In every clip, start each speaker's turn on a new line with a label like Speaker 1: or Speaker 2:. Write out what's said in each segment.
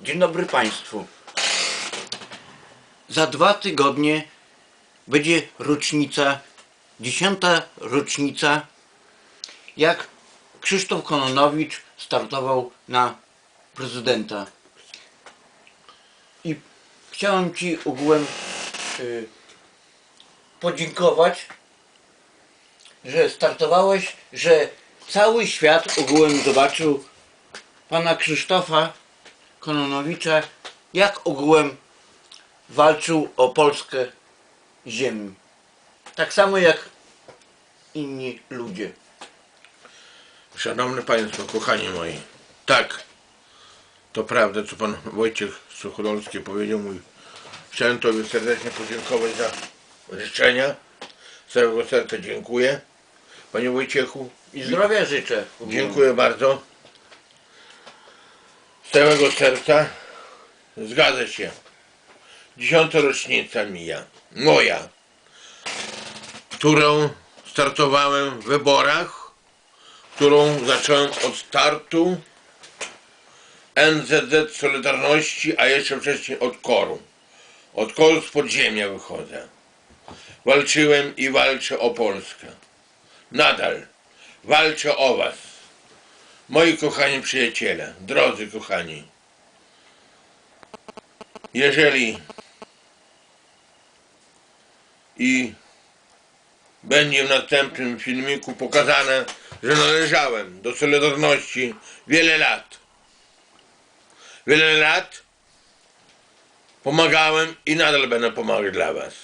Speaker 1: Dzień dobry Państwu. Za dwa tygodnie będzie rocznica, dziesiąta rocznica, jak Krzysztof Kononowicz startował na prezydenta. I chciałem Ci ogółem y, podziękować, że startowałeś, że cały świat ogółem zobaczył pana Krzysztofa Kononowicza, jak ogółem walczył o Polskę ziemi. Tak samo jak inni ludzie.
Speaker 2: Szanowni Państwo, kochani moi, tak, to prawda, co Pan Wojciech Suchodolski powiedział mój. Chciałem Tobie serdecznie podziękować za życzenia. Z całego serca dziękuję. Panie Wojciechu,
Speaker 1: I zdrowia życzę.
Speaker 2: dziękuję bardzo. Całego serca. Zgadza się. Dziesiąta rocznica mija. Moja. Którą startowałem w wyborach którą zacząłem od startu NZZ Solidarności, a jeszcze wcześniej od koru. Od koru z podziemia wychodzę. Walczyłem i walczę o Polskę. Nadal walczę o Was. Moi kochani przyjaciele, drodzy kochani. Jeżeli i będzie w następnym filmiku pokazane, że należałem do Solidarności wiele lat. Wiele lat pomagałem i nadal będę pomagać dla Was.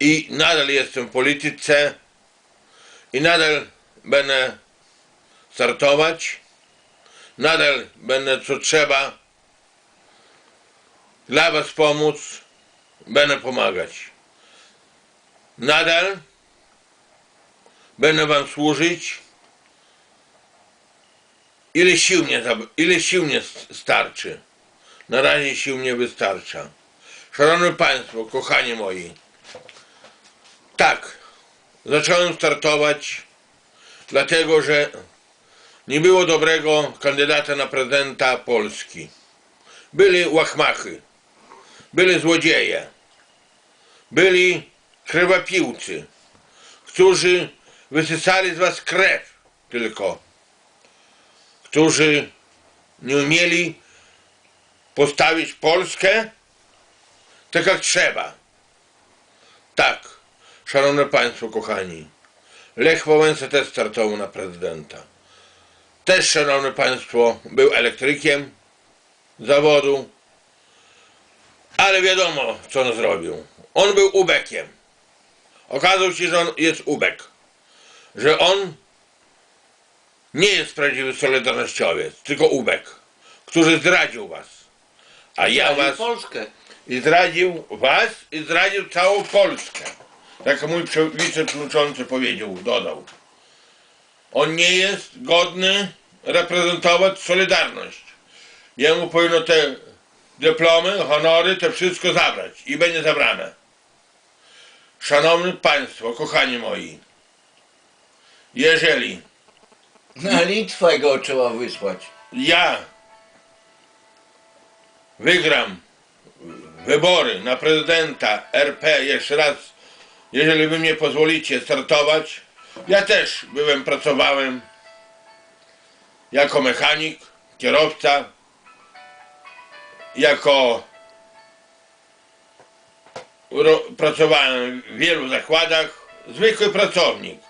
Speaker 2: I nadal jestem w polityce i nadal będę startować. Nadal będę co trzeba dla Was pomóc. Będę pomagać. Nadal będę wam służyć. Ile sił mnie, ile sił mnie starczy? Na razie sił mnie wystarcza. Szanowni Państwo, kochani moi, tak, zacząłem startować, dlatego że nie było dobrego kandydata na prezydenta Polski. Byli łachmachy, byli złodzieje, byli krwiopijcy, którzy wysysali z was krew tylko, którzy nie umieli postawić Polskę tak jak trzeba. Tak, szanowne państwo kochani, Lech Wałęsa też startował na prezydenta. Też, szanowne państwo, był elektrykiem zawodu, ale wiadomo, co on zrobił. On był ubekiem. Okazał się, że on jest ubek. Że on nie jest prawdziwy solidarnościowiec, tylko ubek, który zdradził was. A ja was
Speaker 1: Polskę.
Speaker 2: i zdradził was i zdradził całą Polskę. Jak mój prze- wiceprzewodniczący powiedział, dodał. On nie jest godny reprezentować Solidarność. Jemu powinno te dyplomy, honory, to wszystko zabrać i będzie zabrane. Szanowni Państwo, kochani moi, jeżeli
Speaker 1: Na Litwę go trzeba wysłać.
Speaker 2: ja wygram wybory na prezydenta RP jeszcze raz, jeżeli wy mnie pozwolicie startować, ja też byłem, pracowałem jako mechanik, kierowca, jako pracowałem w wielu zakładach, zwykły pracownik,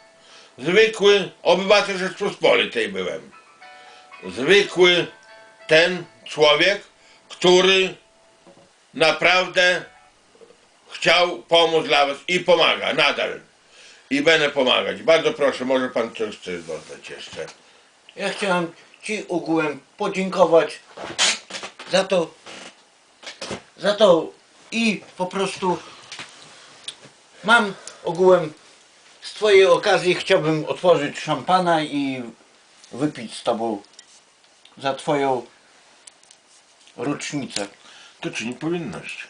Speaker 2: zwykły obywatel Rzeczpospolitej byłem. Zwykły ten człowiek, który naprawdę chciał pomóc dla was i pomaga nadal. I będę pomagać. Bardzo proszę, może pan coś chce dodać jeszcze.
Speaker 1: Ja chciałem Ci ogółem podziękować za to, za to i po prostu mam ogółem z Twojej okazji chciałbym otworzyć szampana i wypić z Tobą za Twoją rocznicę.
Speaker 2: To czyni powinność.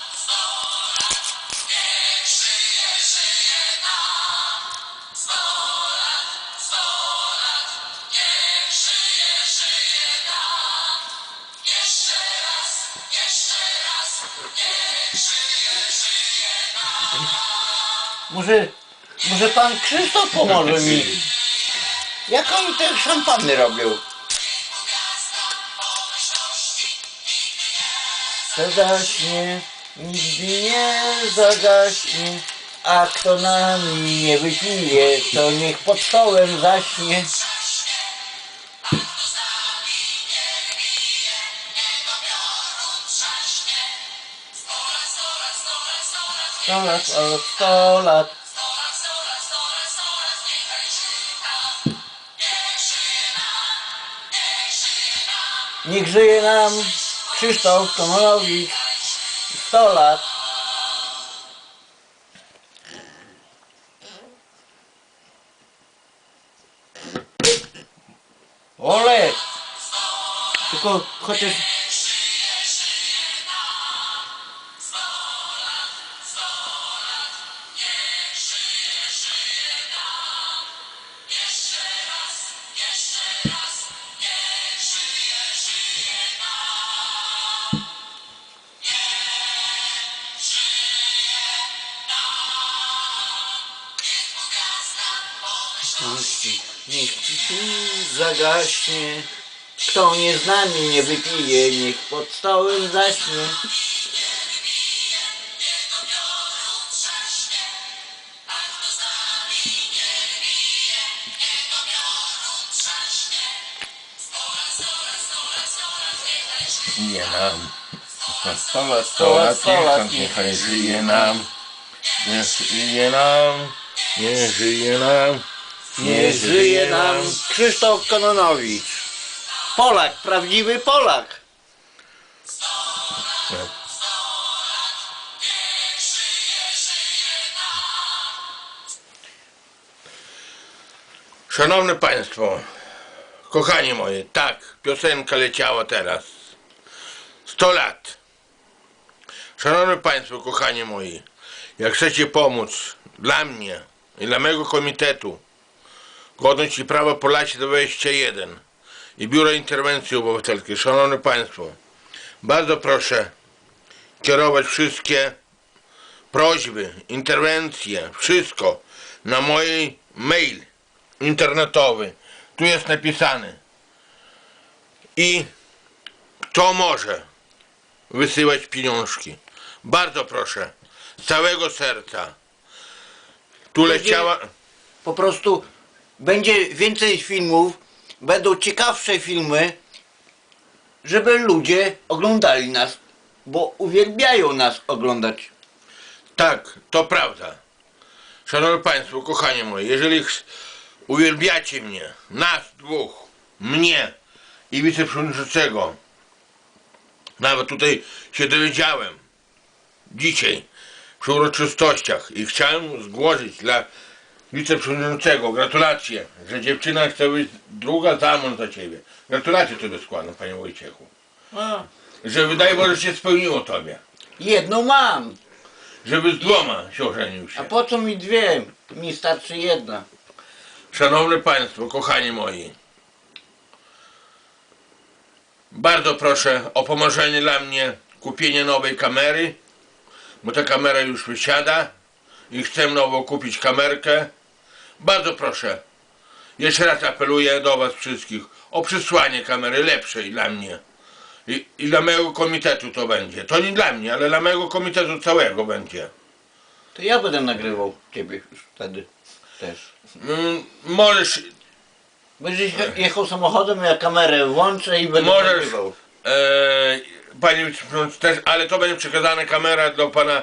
Speaker 1: Może, może pan Krzysztof pomoże mi. Jak oni te szampany robią? Zagaśnie, nigdy nie zagaśnie, a kto nami nie wypije, to niech pod stołem zaśnie. Sto lat, sto lat, sto lat. Niech żyje nam Krzysztof Komorowicz. Sto lat. Ole! Tylko chociaż... Niech ci zagaśnie. Kto nie z nami nie wypije, niech pod stołem zaśnie.
Speaker 2: Nie nam. Sto lat,
Speaker 1: Sto lat, sto lat,
Speaker 2: niechaj żyje nam. Niech żyje nam. Nie żyje nam.
Speaker 1: Nie żyje nam Krzysztof Kononowicz. Polak, prawdziwy Polak.
Speaker 2: Szanowne Państwo, kochani moje, tak, piosenka leciała teraz. 100 lat. Szanowni Państwo, kochani moi, jak chcecie pomóc dla mnie i dla mego komitetu Godność i Prawo Polacy 21 i Biuro Interwencji Obywatelskiej, Szanowni Państwo, bardzo proszę kierować wszystkie prośby, interwencje, wszystko na mój mail internetowy. Tu jest napisane. I kto może wysyłać pieniążki? Bardzo proszę, z całego serca. Tu leciała.
Speaker 1: Po prostu będzie więcej filmów, będą ciekawsze filmy, żeby ludzie oglądali nas, bo uwielbiają nas oglądać.
Speaker 2: Tak, to prawda. Szanowni Państwo, kochani moi, jeżeli uwielbiacie mnie, nas dwóch, mnie i wiceprzewodniczącego, nawet tutaj się dowiedziałem dzisiaj przy uroczystościach i chciałem zgłosić dla wiceprzewodniczącego gratulacje, że dziewczyna chce być druga za mąż za ciebie. Gratulacje tobie składam, panie Wojciechu.
Speaker 1: A,
Speaker 2: Że wydaje Boże się spełniło tobie.
Speaker 1: jedną mam,
Speaker 2: Żeby z dwoma się ożenił się.
Speaker 1: a po co mi dwie? Mi starczy jedna.
Speaker 2: Szanowni Państwo, kochani moi, bardzo proszę o pomożenie dla mnie kupienie nowej kamery, bo ta kamera już wysiada i chcę nową kupić kamerkę. Bardzo proszę, jeszcze raz apeluję do Was wszystkich o przysłanie kamery lepszej dla mnie. I, I dla mojego komitetu to będzie. To nie dla mnie, ale dla mojego komitetu całego będzie.
Speaker 1: To ja będę nagrywał ciebie już wtedy też.
Speaker 2: Mm, możesz
Speaker 1: Będziesz jechał samochodem, ja kamerę włączę i będę
Speaker 2: Możesz,
Speaker 1: nagrywał.
Speaker 2: e, panie wiceprzewodniczący, też, ale to będzie przekazana kamera do pana